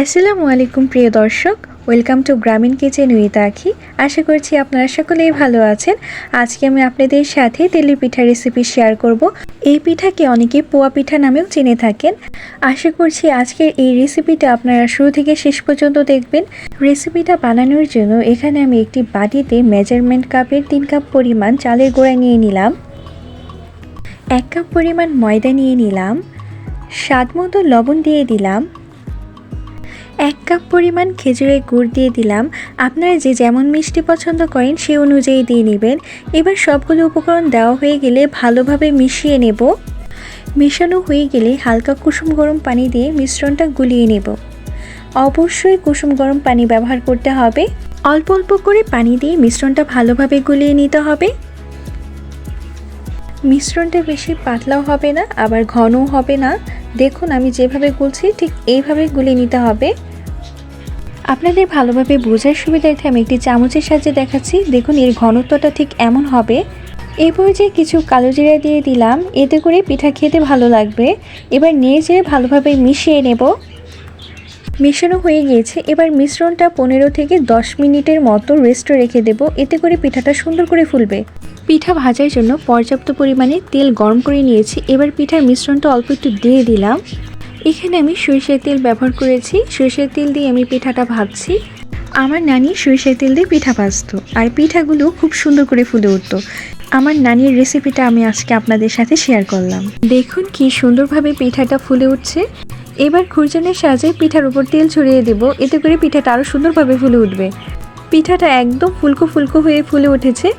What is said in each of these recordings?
আসসালামু আলাইকুম, প্রিয় দর্শক। Welcome to Grameen kitchen with Akhi আশা করছি আপনারা সকলেই ভালো আছেন। আজকে আমি আপনাদের সাথে তেলের পিঠা রেসিপি শেয়ার করব। এই পিঠাকে অনেকে পোয়া পিঠা নামেও চিনে থাকেন। আশা করছি আজকের এই রেসিপিটা আপনারা শুরু থেকে শেষ পর্যন্ত দেখবেন। রেসিপিটা বানানোর জন্য এখানে আমি একটি বাটিতে মেজারমেন্ট কাপের তিন কাপ পরিমাণ চালের গোড়া নিয়ে নিলাম। এক কাপ পরিমাণ ময়দা নিয়ে নিলাম। স্বাদ মতো লবণ দিয়ে দিলাম। এক কাপ পরিমাণ খেজুরের গুড় দিয়ে দিলাম। আপনারা যে যেমন মিষ্টি পছন্দ করেন, সে অনুযায়ী দিয়ে নেবেন। এবার সবগুলো উপকরণ দেওয়া হয়ে গেলে ভালোভাবে মিশিয়ে নেব। মেশানো হয়ে গেলে হালকা কুসুম গরম পানি দিয়ে মিশ্রণটা গুলিয়ে নেব। অবশ্যই কুসুম গরম পানি ব্যবহার করতে হবে। অল্প অল্প করে পানি দিয়ে মিশ্রণটা ভালোভাবে গুলিয়ে নিতে হবে। মিশ্রণটা বেশি পাতলাও হবে না, আবার ঘনও হবে না। দেখুন, আমি যেভাবে গুলছি, ঠিক এইভাবে গুলিয়ে নিতে হবে। আপনাদের ভালোভাবে বোঝার সুবিধার্থে আমি একটি চামচের সাহায্যে দেখাচ্ছি। দেখুন, এর ঘনত্বটা ঠিক এমন হবে। এই পর্যায়ে কিছু কালো জিরা দিয়ে দিলাম। এতে করে পিঠা খেতে ভালো লাগবে। এবার নিয়ে যেয়ে ভালোভাবে মিশিয়ে নেব। মিশানো হয়ে গিয়েছে। এবার মিশ্রণটা পনেরো থেকে দশ মিনিটের মতো রেস্টে রেখে দেব। এতে করে পিঠাটা সুন্দর করে ফুলবে। পিঠা ভাজার জন্য পর্যাপ্ত পরিমাণে তেল গরম করে নিয়েছি। এবার পিঠার মিশ্রণটা অল্প একটু দিয়ে দিলাম। এখানে আমি সরিষার তেল ব্যবহার করেছি। সরিষার তেল দিয়ে আমি পিঠাটা ভাজছি। আমার নানি সরিষার তেল দিয়ে পিঠা ভাজতো। আর পিঠাগুলো খুব সুন্দর করে ফুলে উঠতো। আমার নানির রেসিপিটা আমি আজকে আপনাদের সাথে শেয়ার করলাম। দেখুন কি সুন্দরভাবে পিঠাটা ফুলে উঠছে। এবার খুরজানের সাহায্যে পিঠার উপর তেল ছড়িয়ে দেব। এতে করে পিঠাটা আরও সুন্দরভাবে ফুলে উঠবে। পিঠাটা একদম ফুলকো ফুলকো হয়ে ফুলে উঠেছে।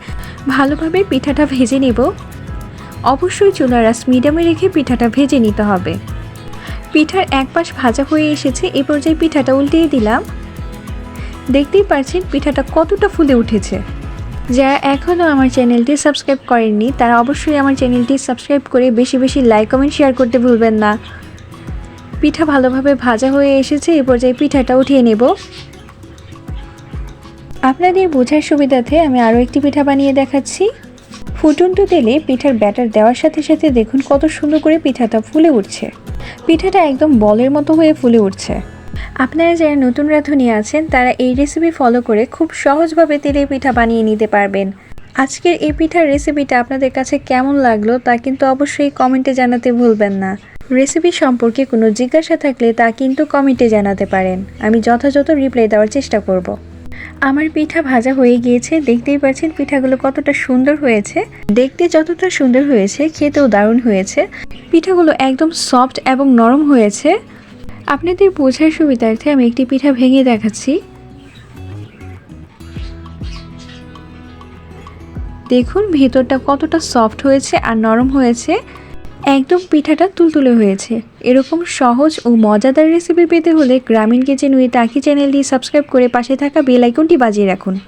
ভালোভাবে পিঠাটা ভেজে নেব। অবশ্যই চুলার রাস মিডিয়ামে রেখে পিঠাটা ভেজে নিতে হবে। পিঠার এক পাশ ভাজা হয়ে এসেছে, এ পর্যায়ে পিঠাটা উল্টিয়ে দিলাম। দেখতেই পাচ্ছেন পিঠাটা কতটা ফুলে উঠেছে। যারা এখনও আমার চ্যানেলটি সাবস্ক্রাইব করেননি, তারা অবশ্যই আমার চ্যানেলটি সাবস্ক্রাইব করে বেশি বেশি লাইক, কমেন্ট, শেয়ার করতে ভুলবেন না। পিঠা ভালোভাবে ভাজা হয়ে এসেছে, এ পর্যায়ে পিঠাটা উঠিয়ে নেব। আপনাদের বোঝার সুবিধাতে আমি আরও একটি পিঠা বানিয়ে দেখাচ্ছি। ফুটন্ত তেলে পিঠার ব্যাটার দেওয়ার সাথে সাথে দেখুন কত সুন্দর করে পিঠাটা ফুলে উঠছে। পিঠাটা একদম বলের মতো হয়ে ফুলে উঠছে। আপনারা যারা নতুন রাঁধুনি আছেন, তারা এই রেসিপি ফলো করে খুব সহজভাবে তেলের পিঠা বানিয়ে নিতে পারবেন। আজকের এই পিঠার রেসিপিটা আপনাদের কাছে কেমন লাগল, তা কিন্তু অবশ্যই কমেন্টে জানাতে ভুলবেন না। রেসিপি সম্পর্কে কোনো জিজ্ঞাসা থাকলে তা কিন্তু কমেন্টে জানাতে পারেন। আমি যথাযথ রিপ্লাই দেওয়ার চেষ্টা করব। আমার পিঠা ভাজা হয়ে গিয়েছে, দেখতেই পাচ্ছেন পিঠাগুলো কতটা সুন্দর হয়েছে। দেখতে যতটা সুন্দর হয়েছে, খেতেও দারুণ হয়েছে। পিঠাগুলো একদম সফট এবং নরম হয়েছে। আপনাদের বোঝার সুবিধার্থে আমি একটি পিঠা ভেঙে দেখাচ্ছি। দেখুন, ভেতরটা কতটা সফট হয়েছে আর নরম হয়েছে। একদম পিঠাটা তুলতুলে হয়েছে। এরকম সহজ ও মজাদার রেসিপি পেতে হলে গ্রামীণ কিচেন উইথ আখি চ্যানেলটি সাবস্ক্রাইব করে পাশে থাকা বেল আইকনটি বাজিয়ে রাখুন।